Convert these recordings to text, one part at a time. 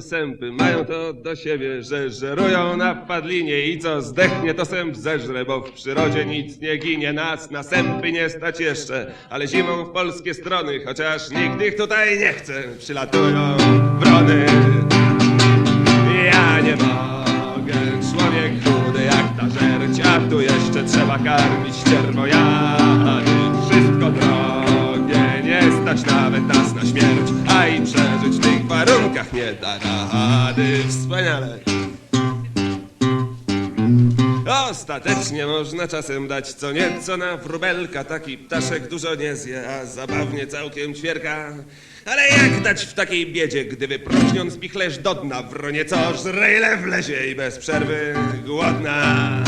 sępy. Mają to do siebie, że żerują na padlinie. I co zdechnie to sęp zeżre, bo w przyrodzie nic nie ginie, nas na sępy nie stać jeszcze, ale zimą w polskie strony, chociaż nikt ich tutaj nie chce, przylatują wrony. Ja nie mogę, człowiek chudy jak ta żerć, a tu jeszcze trzeba karmić ścierwojady. Wszystko drogie, nie stać nawet nas na śmierć, warunkach nie da rady. Wspaniale! Ostatecznie można czasem dać co nieco na wróbelka Taki ptaszek dużo nie zje, a zabawnie całkiem ćwierka Ale jak dać w takiej biedzie, gdy wypróżniąc pichlerz do dna Wronie co żre wlezie i bez przerwy głodna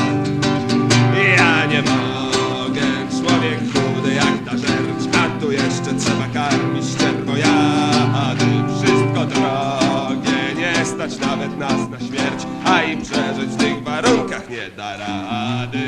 nas na śmierć A i przeżyć w tych warunkach nie da rady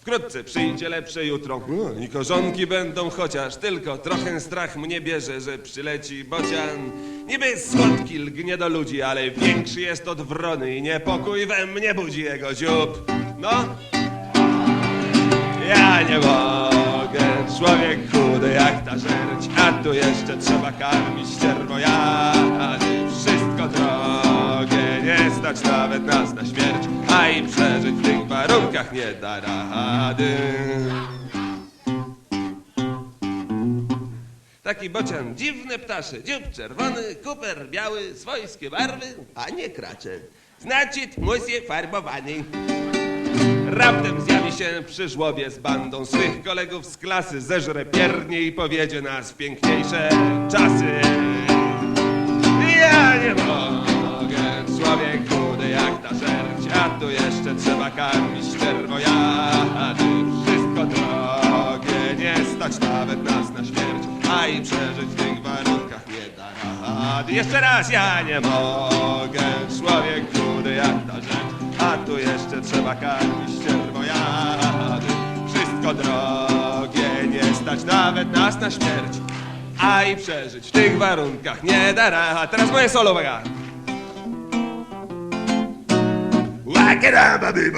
Wkrótce przyjdzie lepsze jutro i korzonki będą chociaż tylko trochę strach mnie bierze, że przyleci bocian. Niby słodki lgnie do ludzi, ale większy jest od wrony i niepokój we mnie budzi jego dziób. No, ja nie mogę, człowiek żerć, a tu jeszcze trzeba karmić ścierwojady. Wszystko drogie, nie stać nawet nas na śmierć, a i przeżyć w tych warunkach nie da rady. Taki bocian, dziwny ptaszy, dziób czerwony, kuper biały, swojskie barwy, a nie kracze. Znaczyt musie farbowany. Raptem zjawi się przy żłobie z bandą swych kolegów z klasy, zeżre piernie i powiedzie nas w piękniejsze czasy. Ja nie mogę, człowiek chudy jak ta żerć, a tu jeszcze trzeba karmić ścierwojady. Wszystko drogie, nie stać nawet nas na śmierć, a i przeżyć w tych warunkach nie da rady. Jeszcze raz, ja nie mogę, tu jeszcze trzeba karmić ścierwojady. Wszystko drogie, nie stać nawet nas na śmierć, a i przeżyć w tych warunkach nie da rady. A teraz moje solo, uwaga! Łakera, baby.